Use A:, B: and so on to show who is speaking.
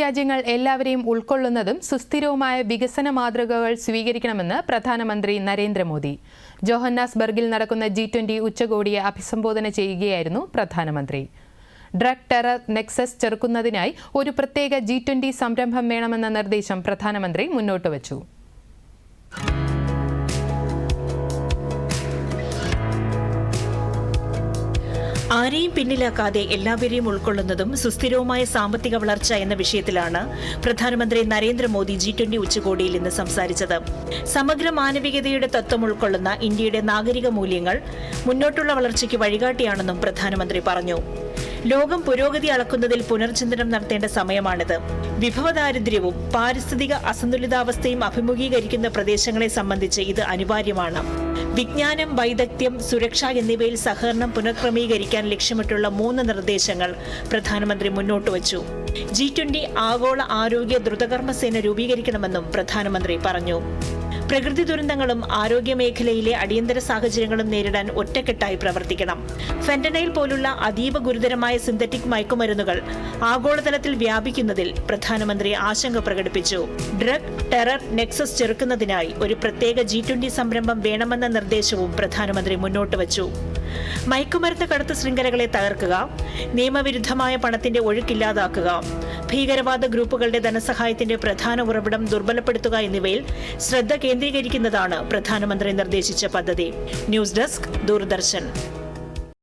A: രാജ്യങ്ങൾ എല്ലാവരെയും ഉൾക്കൊള്ളുന്നതും സുസ്ഥിരവുമായ വികസന മാതൃകകൾ സ്വീകരിക്കണമെന്ന് പ്രധാനമന്ത്രി നരേന്ദ്രമോദി. ജോഹന്നാസ്ബർഗിൽ നടക്കുന്ന ജി ട്വന്റി ഉച്ചകോടിയെ അഭിസംബോധന ചെയ്യുകയായിരുന്നു പ്രധാനമന്ത്രി. ഡ്രഗ് ടെറർ നെക്സസ് ചെറുക്കുന്നതിനായി ഒരു പ്രത്യേക ജി സംരംഭം വേണമെന്ന നിർദ്ദേശം പ്രധാനമന്ത്രി മുന്നോട്ട് വച്ചു
B: ആരെയും പിന്നിലാക്കാതെ എല്ലാവരെയും ഉൾക്കൊള്ളുന്നതും സുസ്ഥിരവുമായ സാമ്പത്തിക വളർച്ച എന്ന വിഷയത്തിലാണ് പ്രധാനമന്ത്രി നരേന്ദ്രമോദി ജി ട്വന്റി ഉച്ചകോടിയിൽ ഇന്ന് സംസാരിച്ചത്. സമഗ്ര മാനവികതയുടെ തത്വം ഉൾക്കൊള്ളുന്ന ഇന്ത്യയുടെ നാഗരിക മൂല്യങ്ങൾ മുന്നോട്ടുള്ള വളർച്ചയ്ക്ക് വഴികാട്ടിയാണെന്നും പ്രധാനമന്ത്രി പറഞ്ഞു. ലോകം പുരോഗതി അളക്കുന്നതിൽ പുനർചിന്തനം നടത്തേണ്ട സമയമാണിത്. വിഭവദാരിദ്ര്യവും പാരിസ്ഥിതിക അസന്തുലിതാവസ്ഥയും അഭിമുഖീകരിക്കുന്ന പ്രദേശങ്ങളെ സംബന്ധിച്ച് ഇത് അനിവാര്യമാണ്. വിജ്ഞാനം വൈദഗ്ധ്യം സുരക്ഷ എന്നിവയിൽ സഹകരണം പുനഃക്രമീകരിക്കാൻ ലക്ഷ്യമിട്ടുള്ള മൂന്ന് നിർദ്ദേശങ്ങൾ പ്രധാനമന്ത്രി മുന്നോട്ട് വച്ചു. ജി ട്വന്റി ആഗോള ആരോഗ്യ ദ്രുതകർമ്മസേന രൂപീകരിക്കണമെന്നും പ്രധാനമന്ത്രി പറഞ്ഞു. പ്രകൃതി ദുരന്തങ്ങളും ആരോഗ്യ മേഖലയിലെ അടിയന്തര സാഹചര്യങ്ങളും നേരിടാൻ ഒറ്റക്കെട്ടായി പ്രവർത്തിക്കണം. ഫെന്റനൈൽ പോലുള്ള അതീവ ഗുരുതരമായ സിന്തറ്റിക് മയക്കുമരുന്നുകൾ ആഗോളതലത്തിൽ വ്യാപിക്കുന്നതിൽ പ്രധാനമന്ത്രി ആശങ്ക പ്രകടിപ്പിച്ചു. ഡ്രഗ് ടെറർ നെക്സസ് ചെറുക്കുന്നതിനായി ഒരു പ്രത്യേക ജി ട്വന്റി സംരംഭം വേണമെന്ന നിർദ്ദേശവും പ്രധാനമന്ത്രി മുന്നോട്ട് വച്ചു. മയക്കുമരുന്ന് കടത്ത് ശൃംഖലകളെ തകർക്കുക നിയമവിരുദ്ധമായ പണത്തിന്റെ ഒഴുക്കില്ലാതാക്കുക ഭീകരവാദ ഗ്രൂപ്പുകളുടെ ധനസഹായത്തിന്റെ പ്രധാന ഉറവിടം ദുർബലപ്പെടുത്തുക എന്നിവയിൽ ശ്രദ്ധ കേന്ദ്രീകരിക്കുന്നതാണ് പ്രധാനമന്ത്രി നിർദ്ദേശിച്ച പദ്ധതി. News desk Doordarshan.